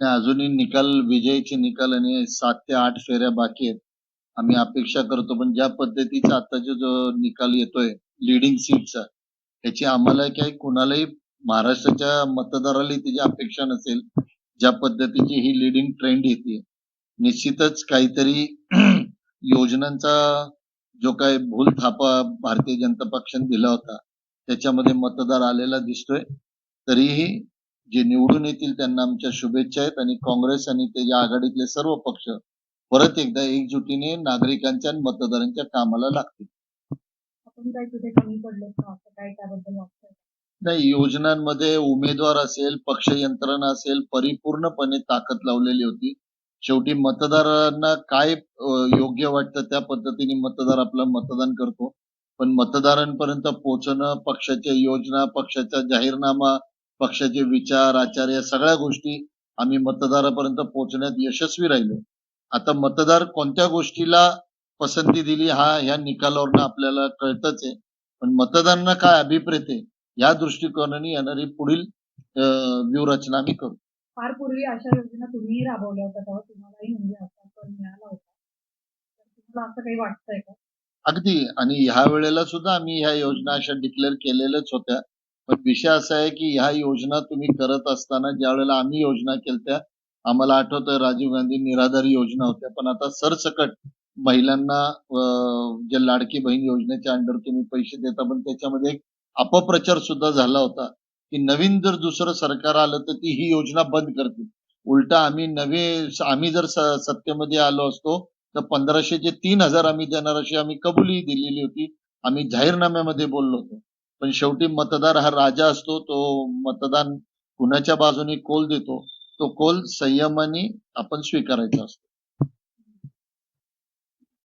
अजूनही निकाल विजयचे निकाल आणि सात ते आठ फेऱ्या बाकी आहेत. आम्ही अपेक्षा करतो पण ज्या पद्धतीचा आताचा जो निकाल येतोय लिडिंग सीटचा त्याची आम्हाला काही कुणालाही महाराष्ट्राच्या मतदाराला त्याची अपेक्षा नसेल. ज्या पद्धतीची ही लिडिंग ट्रेंड येते निश्चितच काहीतरी योजनांचा जो काय भूल थापा भारतीय जनता पक्षाने दिला होता त्याच्यामध्ये मतदार आलेला दिसतोय. तरीही जे निवडून येतील त्यांना आमच्या शुभेच्छा आहेत आणि काँग्रेस आणि त्याच्या आघाडीतले सर्व पक्ष परत एकदा एकजुटीने नागरिकांच्या आणि मतदारांच्या कामाला लागतील. नाही योजनांमध्ये उमेदवार असेल पक्ष यंत्रणा असेल परिपूर्णपणे ताकद लावलेली होती. शेवटी मतदारांना काय योग्य वाटतं त्या पद्धतीने मतदार आपलं मतदान करतो. पण मतदारांपर्यंत पोहोचणं पक्षाच्या योजना पक्षाचा जाहीरनामा पक्षाचे विचार आचार या सगळ्या गोष्टी आम्ही मतदारापर्यंत पोहोचण्यात यशस्वी राहिलो. आता मतदार कोणत्या गोष्टीला पसंती दिली हा ह्या निकालावरनं आपल्याला कळतच आहे. पण मतदारांना काय अभिप्रेत आहे या दृष्टिकोनाने येणारी पुढील व्यूहरचना आम्ही करू. फार पूर्वी अशा योजना तुम्ही राबवल्या होत्या तेव्हा तुम्हालाही म्हणजे असा मिळाला होता. तर तुम्हाला असं काही वाटतंय का? अगदी. आणि ह्या वेळेला सुद्धा आम्ही ह्या योजना अशा डिक्लेअर केलेल्याच होत्या. पण विषय असा आहे की ह्या योजना तुम्ही करत असताना ज्या वेळेला आम्ही योजना केल्या आम्हाला आठवतं राजीव गांधी निराधारी योजना होत्या. पण आता सरसकट महिलांना जे लाडकी बहीण योजनेच्या अंडर तुम्ही पैसे देता पण त्याच्यामध्ये एक अपप्रचार सुद्धा झाला होता की नवीन जर दुसरं सरकार आलं तर ती ही योजना बंद करतील. उलटा आम्ही नवे आम्ही जर सत्तेमध्ये आलो असतो तर पंधराशेचे तीन हजार आम्ही देणार अशी आम्ही कबुली दिलेली होती. आम्ही जाहीरनाम्यामध्ये बोललो होतो. पण शेवटी मतदार हा राजा असतो तो मतदान कुणाच्या बाजूने कोल देतो तो कोल संयमाने आपण स्वीकारायचा असतो.